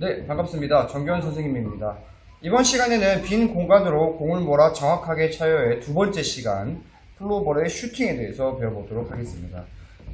네, 반갑습니다. 정교현 선생님입니다. 이번 시간에는 빈 공간으로 공을 몰아 정확하게 차여의 두 번째 시간, 플로볼의 슈팅에 대해서 배워보도록 하겠습니다.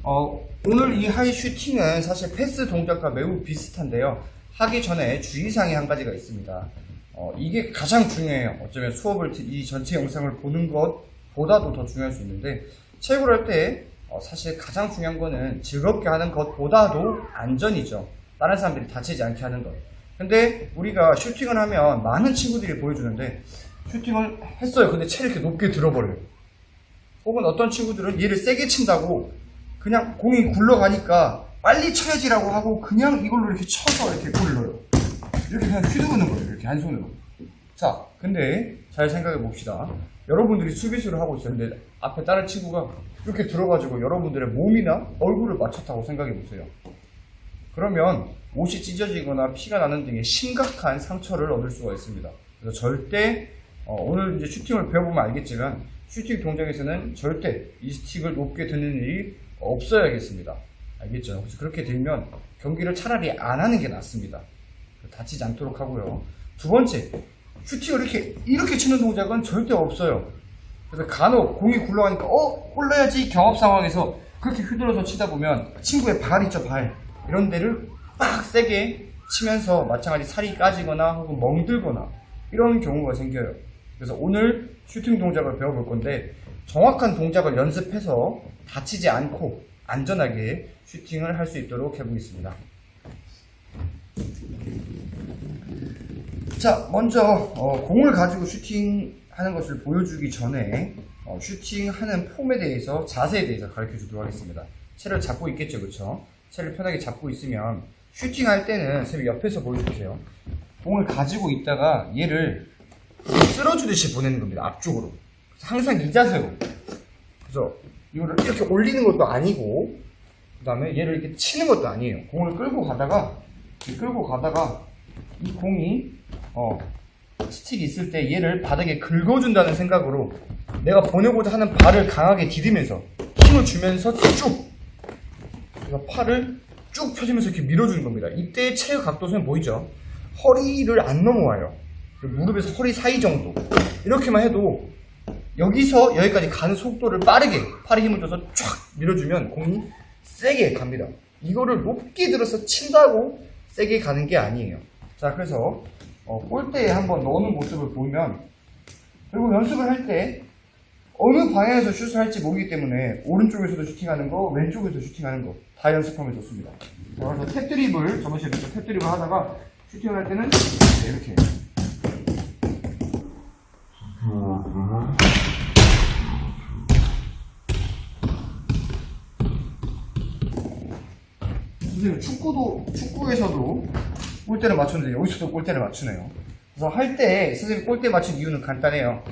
어, 오늘 이 하이 슈팅은 사실 패스 동작과 매우 비슷한데요. 하기 전에 주의사항이 한 가지가 있습니다. 어, 이게 가장 중요해요. 어쩌면 수업을, 드- 이 전체 영상을 보는 것보다도 더 중요할 수 있는데, 체육을 할 때, 어, 사실 가장 중요한 거는 즐겁게 하는 것보다도 안전이죠. 다른 사람들이 다치지 않게 하는 것. 근데 우리가 슈팅을 하면 많은 친구들이 보여주는데, 슈팅을 했어요. 근데 채를 이렇게 높게 들어버려요. 혹은 어떤 친구들은 얘를 세게 친다고 그냥 공이 굴러가니까 빨리 쳐야지라고 하고 그냥 이걸로 이렇게 쳐서 이렇게 넣어요. 이렇게 그냥 휘두르는 거예요. 이렇게 한 손으로. 자, 근데 잘 생각해 봅시다. 여러분들이 수비수를 하고 있어요. 근데 앞에 다른 친구가 이렇게 들어가지고 여러분들의 몸이나 얼굴을 맞췄다고 생각해 보세요. 그러면 옷이 찢어지거나 피가 나는 등의 심각한 상처를 얻을 수가 있습니다. 그래서 절대 어, 오늘 이제 슈팅을 배워보면 알겠지만 슈팅 동작에서는 절대 이 스틱을 높게 드는 일이 없어야겠습니다. 알겠죠? 그래서 그렇게 들면 경기를 차라리 안 하는 게 낫습니다. 다치지 않도록 하고요. 두 번째, 슈팅을 이렇게 이렇게 치는 동작은 절대 없어요. 그래서 간혹 공이 굴러가니까 어 골라야지 경합 상황에서 그렇게 휘둘러서 치다 보면 친구의 발 있죠 발 이런 데를 빡 세게 치면서 마찬가지 살이 까지거나 혹은 멍들거나 이런 경우가 생겨요. 그래서 오늘 슈팅 동작을 배워볼 건데 정확한 동작을 연습해서 다치지 않고 안전하게 슈팅을 할 수 있도록 해보겠습니다. 자, 먼저 어, 공을 가지고 슈팅하는 것을 보여주기 전에 어, 슈팅하는 폼에 대해서 자세에 대해서 가르쳐 주도록 하겠습니다. 채를 잡고 있겠죠, 그렇죠? 채를 편하게 잡고 있으면 슈팅 할 때는 선생님 옆에서 보여주세요. 공을 가지고 있다가 얘를 쓸어주듯이 보내는 겁니다. 앞쪽으로. 항상 이 자세로. 그래서 이거를 이렇게 올리는 것도 아니고 그 다음에 얘를 이렇게 치는 것도 아니에요. 공을 끌고 가다가 끌고 가다가 이 공이 어, 스틱이 있을 때 얘를 바닥에 긁어준다는 생각으로 내가 보내고자 하는 발을 강하게 디디면서 힘을 주면서 쭉 그래서 팔을 쭉 펴주면서 이렇게 밀어주는 겁니다. 이때 체의 각도는 보이죠? 허리를 안 넘어와요. 그 무릎에서 허리 사이 정도 이렇게만 해도 여기서 여기까지 가는 속도를 빠르게 팔에 힘을 줘서 쫙 밀어주면 공이 세게 갑니다. 이거를 높게 들어서 친다고 세게 가는 게 아니에요. 자, 그래서 어, 골대에 한번 넣는 모습을 보면 그리고 연습을 할 때 어느 방향에서 슛을 할지 모르기 때문에 오른쪽에서도 슈팅하는 거, 왼쪽에서 슈팅하는 거 다 연습하면 좋습니다. 자, 그래서 탭 드립을 저번 시간에 탭 드립을 하다가 슈팅을 할 때는 네, 이렇게. 선생님 축구도 축구에서도 골대를 맞췄는데 여기서도 골대를 맞추네요. 그래서 할 때 선생님 골대 맞춘 이유는 간단해요.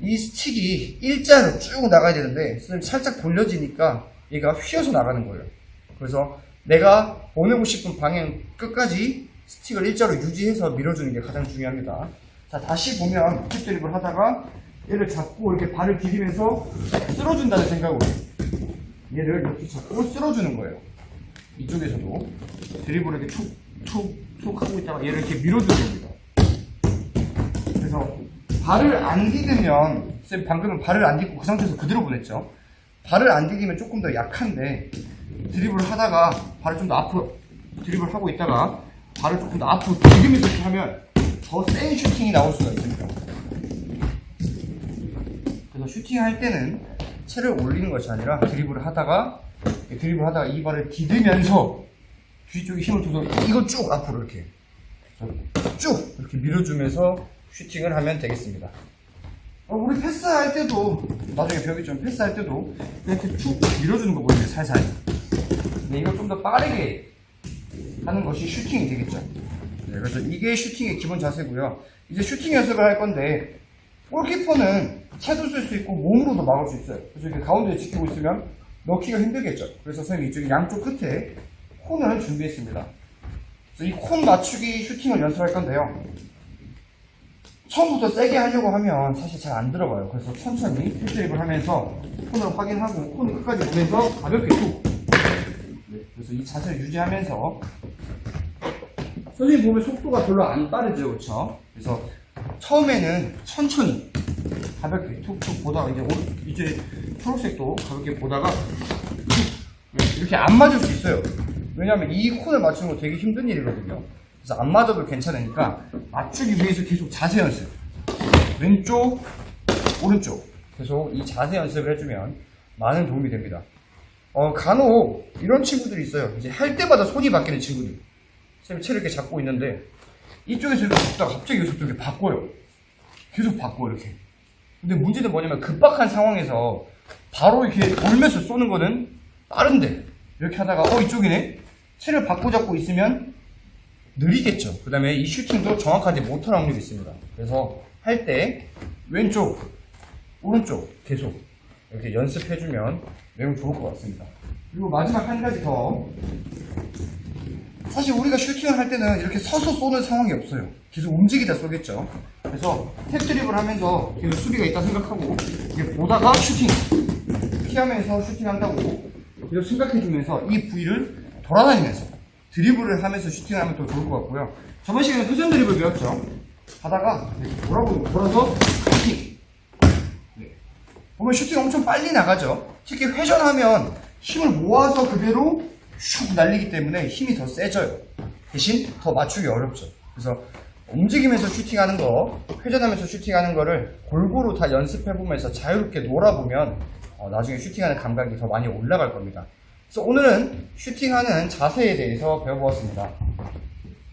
이 스틱이 일자로 쭉 나가야 되는데 살짝 돌려지니까 얘가 휘어서 나가는 거예요. 그래서 내가 보내고 싶은 방향 끝까지 스틱을 일자로 유지해서 밀어주는 게 가장 중요합니다. 자 다시 보면 탭드립을 하다가 얘를 잡고 이렇게 발을 디디면서 쓸어준다는 생각으로 얘를 이렇게 잡고 쓸어주는 거예요. 이쪽에서도 드리블을 이렇게 툭, 툭, 툭 하고 있다가 얘를 이렇게 밀어주는 겁니다. 그래서 발을 안 디디면, 쌤 방금은 발을 안 디고 그 상태에서 그대로 보냈죠. 발을 안 디디면 조금 더 약한데, 드리블을 하다가 발을 좀 더 앞으로 드리블을 하고 있다가 발을 조금 더 앞으로 디디면서 이렇게 하면 더 센 슈팅이 나올 수가 있습니다. 그래서 슈팅 할 때는 채를 올리는 것이 아니라 드리블을 하다가 드리블 하다가 이 발을 디디면서 뒤쪽에 힘을 줘서 이거 쭉 앞으로 이렇게 쭉 이렇게 밀어주면서 슈팅을 하면 되겠습니다. 어, 우리 패스할 때도 나중에 배우겠지만 패스할 때도 이렇게 쭉 밀어주는 거거든요 살살. 근데 이걸 좀 더 빠르게 하는 것이 슈팅이 되겠죠. 네, 그래서 이게 슈팅의 기본 자세고요. 이제 슈팅 연습을 할 건데 골키퍼는 채도 쓸 수 있고 몸으로도 막을 수 있어요. 그래서 이렇게 가운데 지키고 있으면 넣기가 힘들겠죠. 그래서 선생님 이쪽에 양쪽 끝에 콘을 준비했습니다. 그래서 이 콘 맞추기 슈팅을 연습할 건데요. 처음부터 세게 하려고 하면 사실 잘 안 들어가요. 그래서 천천히 필드립을 하면서 콘을 확인하고 콘을 끝까지 보면서 가볍게 툭. 네, 그래서 이 자세를 유지하면서 선생님 보면 속도가 별로 안 빠르죠, 그렇죠? 그래서 처음에는 천천히 가볍게 툭툭 보다가 이제 오- 이제 초록색도 가볍게 보다가 툭 이렇게 안 맞을 수 있어요. 왜냐하면 이 콘을 맞추는 거 되게 힘든 일이거든요. 그래서 안 맞아도 괜찮으니까 맞추기 위해서 계속 자세 연습. 왼쪽, 오른쪽 계속 이 자세 연습을 해주면 많은 도움이 됩니다. 어, 간혹 이런 친구들이 있어요. 이제 할 때마다 손이 바뀌는 친구들. 선생님 채를 이렇게 잡고 있는데 이쪽에서 이렇게 잡다가 갑자기 여기서 또 이렇게 바꿔요. 계속 바꿔 이렇게. 근데 문제는 뭐냐면 급박한 상황에서 바로 이렇게 돌면서 쏘는 거는 빠른데 이렇게 하다가 어 이쪽이네 채를 바꿔 잡고 있으면 느리겠죠. 그 다음에 이 슈팅도 정확하지 못할 확률이 있습니다. 그래서 할 때 왼쪽, 오른쪽 계속 이렇게 연습해주면 매우 좋을 것 같습니다. 그리고 마지막 한 가지 더. 사실 우리가 슈팅을 할 때는 이렇게 서서 쏘는 상황이 없어요. 계속 움직이다 쏘겠죠. 그래서 탭 드립을 하면서 계속 수비가 있다 생각하고 이게 보다가 슈팅 피하면서 슈팅한다고 계속 생각해주면서 이 부위를 돌아다니면서 드리블을 하면서 슈팅을 하면 더 좋을 것 같고요. 저번 시간에 회전 드리블 배웠죠. 하다가 돌아보고 돌아서 슈팅. 네. 보면 슈팅 엄청 빨리 나가죠. 특히 회전하면 힘을 모아서 그대로 슉 날리기 때문에 힘이 더 세져요. 대신 더 맞추기 어렵죠. 그래서 움직이면서 슈팅하는 거, 회전하면서 슈팅하는 거를 골고루 다 연습해보면서 자유롭게 놀아보면 어, 나중에 슈팅하는 감각이 더 많이 올라갈 겁니다. 그래서 오늘은 슈팅하는 자세에 대해서 배워보았습니다.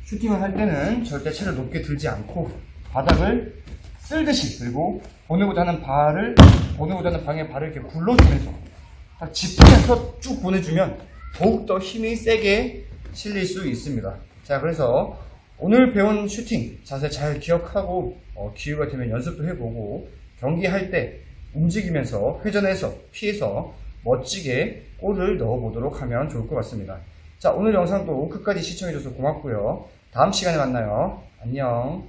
슈팅을 할 때는 절대 채를 높게 들지 않고 바닥을 쓸듯이 그리고 보내고자 하는 발을 보내고자 하는 방향의 발을 이렇게 굴러주면서 딱 짚으면서 쭉 보내주면 더욱더 힘이 세게 실릴 수 있습니다. 자 그래서 오늘 배운 슈팅 자세 잘 기억하고 어, 기회가 되면 연습도 해보고 경기할 때 움직이면서 회전해서 피해서 멋지게 골을 넣어보도록 하면 좋을 것 같습니다. 자 오늘 영상도 끝까지 시청해줘서 고맙고요. 다음 시간에 만나요. 안녕.